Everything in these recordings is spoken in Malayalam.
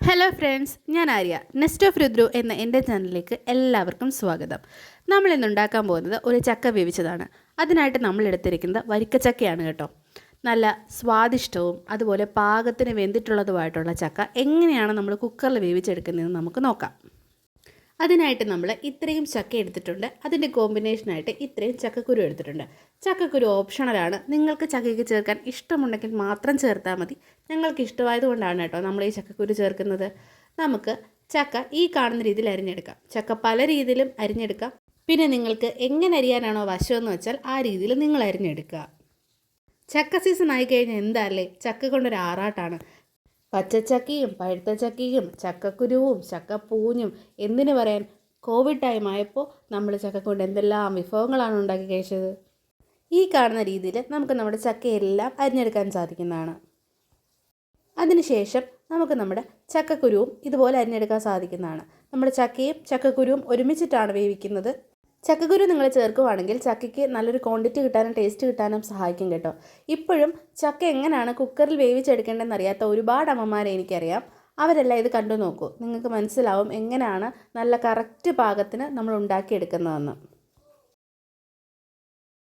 ഹലോ ഫ്രണ്ട്സ് ഞാൻ ആര്യ. നെസ്റ്റ് ഓഫ് രുദ്രു എന്ന എന്റെ ചാനലിലേക്ക് എല്ലാവർക്കും സ്വാഗതം. നമ്മൾ ഇന്ന് ഉണ്ടാക്കാൻ പോകുന്നത് ഒരു ചക്ക വേവിച്ചതാണ്. അതിനായിട്ട് നമ്മൾ എടുത്തിരിക്കുന്നത് വരിക്കച്ചക്കയാണ് കേട്ടോ. നല്ല സ്വാദിഷ്ടവും അതുപോലെ പാകത്തിന് വെന്തിട്ടുള്ളതുമായിട്ടുള്ള ചക്ക എങ്ങനെയാണ് നമ്മൾ കുക്കറിൽ വേവിച്ചെടുക്കുന്നതെന്ന് നമുക്ക് നോക്കാം. അതിനായിട്ട് നമ്മൾ ഇത്രയും ചക്ക എടുത്തിട്ടുണ്ട്. അതിന്റെ കോമ്പിനേഷനായിട്ട് ഇത്രയും ചക്കക്കുരു എടുത്തിട്ടുണ്ട്. ചക്കക്കുരു ഓപ്ഷണലാണ് നിങ്ങൾക്ക് ചക്കയ്ക്ക് ചേർക്കാൻ ഇഷ്ടമുണ്ടെങ്കിൽ മാത്രം ചേർത്താൽ മതി. ഞങ്ങൾക്ക് ഇഷ്ടമായതുകൊണ്ടാണ് കേട്ടോ നമ്മൾ ഈ ചക്കക്കുരു ചേർക്കുന്നത്. നമുക്ക് ചക്ക ഈ കാണുന്ന രീതിയിൽ അരിഞ്ഞെടുക്കാം. ചക്ക പല രീതിയിലും അരിഞ്ഞെടുക്കാം. പിന്നെ നിങ്ങൾക്ക് എങ്ങനെ അരിയാനാണോ വശമെന്ന് വെച്ചാൽ ആ രീതിയിൽ നിങ്ങൾ അരിഞ്ഞെടുക്കുക. ചക്ക സീസൺ ആയിക്കഴിഞ്ഞാൽ എന്താ അല്ലേ? ചക്ക കൊണ്ടൊരു ആറാട്ടാണ്. പച്ചച്ചക്കയും പഴുത്ത ചക്കയും ചക്കക്കുരുവും ചക്കപ്പൂഞ്ഞും എന്തിനു പറയാൻ കോവിഡ് ടൈം ആയപ്പോൾ നമ്മൾ ചക്ക കൊണ്ട് എന്തെല്ലാം വിഭവങ്ങളാണ് ഉണ്ടാക്കി കഴിച്ചത്? ഈ കാണുന്ന രീതിയിൽ നമുക്ക് നമ്മുടെ ചക്കയെല്ലാം അരിഞ്ഞെടുക്കാൻ സാധിക്കുന്നതാണ്. അതിനുശേഷം നമുക്ക് നമ്മുടെ ചക്കക്കുരുവും ഇതുപോലെ അരിഞ്ഞെടുക്കാൻ സാധിക്കുന്നതാണ്. നമ്മുടെ ചക്കയും ചക്കക്കുരുവും ഒരുമിച്ചിട്ടാണ് വേവിക്കുന്നത്. ചക്കക്കുരു നിങ്ങൾ ചേർക്കുവാണെങ്കിൽ ചക്കയ്ക്ക് നല്ലൊരു ക്വാണ്ടിറ്റി കിട്ടാനും ടേസ്റ്റ് കിട്ടാനും സഹായിക്കും കേട്ടോ. ഇപ്പോഴും ചക്ക എങ്ങനെയാണ് കുക്കറിൽ വേവിച്ചെടുക്കേണ്ടതെന്ന് അറിയാത്ത ഒരുപാട് അമ്മമാരെ എനിക്കറിയാം. അവരെല്ലാം ഇത് കണ്ടു നോക്കൂ. നിങ്ങൾക്ക് മനസ്സിലാവും എങ്ങനെയാണ് നല്ല കറക്റ്റ് പാകത്തിന് നമ്മൾ ഉണ്ടാക്കിയെടുക്കുന്നതെന്ന്.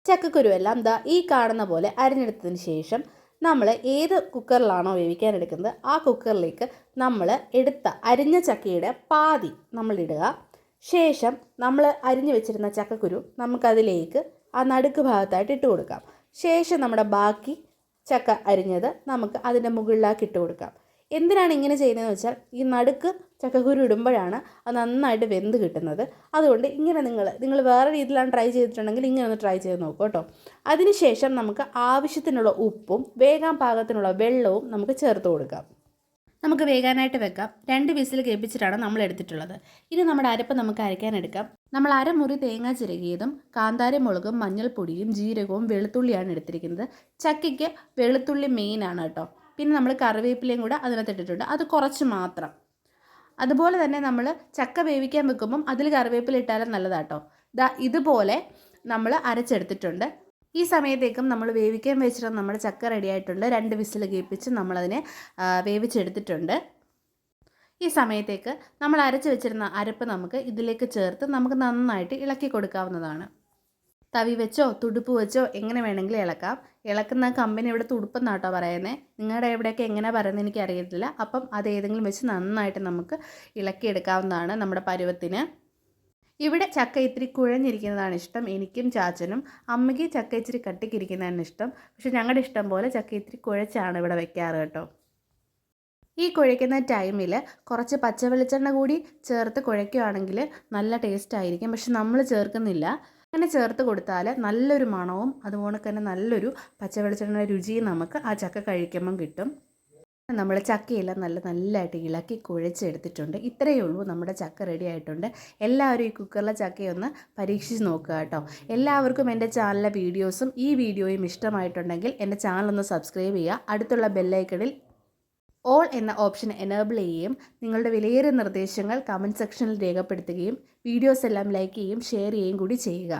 ചക്കക്കുരു എല്ലാം ദാ ഈ കാണുന്ന പോലെ അരിഞ്ഞെടുത്തതിന് ശേഷം നമ്മൾ ഏത് കുക്കറിലാണോ വേവിക്കാൻ എടുക്കുന്നത് ആ കുക്കറിലേക്ക് നമ്മൾ എടുത്ത അരിഞ്ഞ ചക്കയുടെ പാതി നമ്മളിടുക. ശേഷം നമ്മൾ അരിഞ്ഞു വെച്ചിരുന്ന ചക്കക്കുരു നമുക്കതിലേക്ക് ആ നടുക്ക് ഭാഗത്തായിട്ട് ഇട്ട് കൊടുക്കാം. ശേഷം നമ്മുടെ ബാക്കി ചക്ക അരിഞ്ഞത് നമുക്ക് അതിന്റെ മുകളിലാക്കി ഇട്ട് കൊടുക്കാം. എന്തിനാണ് ഇങ്ങനെ ചെയ്യുന്നതെന്ന് വെച്ചാൽ ഈ നടുക്ക് ചക്കക്കുരു ഇടുമ്പോഴാണ് അത് നന്നായിട്ട് വെന്ത് കിട്ടുന്നത്. അതുകൊണ്ട് ഇങ്ങനെ നിങ്ങൾ നിങ്ങൾ വേറെ രീതിയിലാണ് ട്രൈ ചെയ്തിട്ടുണ്ടെങ്കിൽ ഇങ്ങനെ ഒന്ന് ട്രൈ ചെയ്ത് നോക്കൂ കേട്ടോ. അതിനുശേഷം നമുക്ക് ആവശ്യത്തിനുള്ള ഉപ്പും വേഗം പാകത്തിനുള്ള വെള്ളവും നമുക്ക് ചേർത്ത് കൊടുക്കാം. നമുക്ക് വേകാനായിട്ട് വെക്കാം. രണ്ട് വിസിൽ കേൾപ്പിച്ചിട്ടാണ് നമ്മൾ എടുത്തിട്ടുള്ളത്. ഇനി നമ്മുടെ അരപ്പ് നമുക്ക് അരയ്ക്കാൻ എടുക്കാം. നമ്മൾ അരമുറി തേങ്ങ ചിരകിയതും കാന്താരി മുളകും മഞ്ഞൾപ്പൊടിയും ജീരകവും വെളുത്തുള്ളിയാണ് എടുത്തിരിക്കുന്നത്. ചക്കയ്ക്ക് വെളുത്തുള്ളി മെയിനാണ് കേട്ടോ. പിന്നെ നമ്മൾ കറിവേപ്പിലയും കൂടെ അതിനകത്ത് ഇട്ടിട്ടുണ്ട്. അത് കുറച്ച് മാത്രം. അതുപോലെ തന്നെ നമ്മൾ ചക്ക വേവിക്കാൻ വെക്കുമ്പം അതിൽ കറിവേപ്പില ഇട്ടാലും നല്ലതാട്ടോ ഇതുപോലെ നമ്മൾ അരച്ചെടുത്തിട്ടുണ്ട്. ഈ സമയത്തേക്കും നമ്മൾ വേവിക്കാൻ വെച്ചിട്ട് നമ്മുടെ ചക്ക റെഡി ആയിട്ടുണ്ട് രണ്ട് വിസിൽ കേൾപ്പിച്ച് നമ്മളതിനെ വേവിച്ചെടുത്തിട്ടുണ്ട്. ഈ സമയത്തേക്ക് നമ്മൾ അരച്ച് വെച്ചിരുന്ന അരപ്പ് നമുക്ക് ഇതിലേക്ക് ചേർത്ത് നമുക്ക് നന്നായിട്ട് ഇളക്കി കൊടുക്കാവുന്നതാണ്. തവി വെച്ചോ തുടുപ്പ് വെച്ചോ എങ്ങനെ വേണമെങ്കിലും ഇളക്കാം. ഇളക്കുന്ന കമ്പനി ഇവിടെ തുടുപ്പെന്നാട്ടോ പറയുന്നത് നിങ്ങളുടെ എവിടെയൊക്കെ എങ്ങനെ പറയുന്നത് എനിക്കറിയത്തില്ല. അപ്പം അത് ഏതെങ്കിലും വെച്ച് നന്നായിട്ട് നമുക്ക് ഇളക്കിയെടുക്കാവുന്നതാണ് നമ്മുടെ പരുവത്തിന്. ഇവിടെ ചക്ക ഇത്തിരി കുഴഞ്ഞിരിക്കുന്നതാണ് ഇഷ്ടം. എനിക്കും ചാച്ചനും അമ്മയ്ക്ക് ചക്ക ഇച്ചിരി കട്ടിക്കിരിക്കുന്നതാണ് ഇഷ്ടം. പക്ഷെ ഞങ്ങളുടെ ഇഷ്ടം പോലെ ചക്ക ഇത്തിരി കുഴച്ചാണ് ഇവിടെ വെക്കാറ് കേട്ടോ. ഈ കുഴയ്ക്കുന്ന ടൈമിൽ കുറച്ച് പച്ച വെളിച്ചെണ്ണ കൂടി ചേർത്ത് കുഴയ്ക്കുകയാണെങ്കിൽ നല്ല ടേസ്റ്റ് ആയിരിക്കും. പക്ഷെ നമ്മൾ ചേർക്കുന്നില്ല. അങ്ങനെ ചേർത്ത് കൊടുത്താൽ നല്ലൊരു മണവും അതുപോലെ തന്നെ നല്ലൊരു പച്ച വെളിച്ചെണ്ണ രുചിയും നമുക്ക് ആ ചക്ക കഴിക്കുമ്പം കിട്ടും. നമ്മൾ ചക്കയെല്ലാം നല്ല നല്ലതായിട്ട് ഇളക്കി കുഴച്ചെടുത്തിട്ടുണ്ട്. ഇത്രയേ ഉള്ളൂ നമ്മുടെ ചക്ക റെഡി ആയിട്ടുണ്ട്. എല്ലാവരും ഈ കുക്കറിലെ ചക്കയൊന്ന് പരീക്ഷിച്ച് നോക്കുക കേട്ടോ. എല്ലാവർക്കും എന്റെ ചാനലിലെ വീഡിയോസും ഈ വീഡിയോയും ഇഷ്ടമായിട്ടുണ്ടെങ്കിൽ എന്റെ ചാനലൊന്ന് സബ്സ്ക്രൈബ് ചെയ്യുക. അടുത്തുള്ള ബെല്ലൈക്കണിൽ ഓൾ എന്ന ഓപ്ഷൻ എനേബിൾ ചെയ്യുകയും നിങ്ങളുടെ വിലയേറിയ നിർദ്ദേശങ്ങൾ കമന്റ് സെക്ഷനിൽ രേഖപ്പെടുത്തുകയും വീഡിയോസ് എല്ലാം ലൈക്ക് ചെയ്യുകയും ഷെയർ ചെയ്യുകയും കൂടി ചെയ്യുക.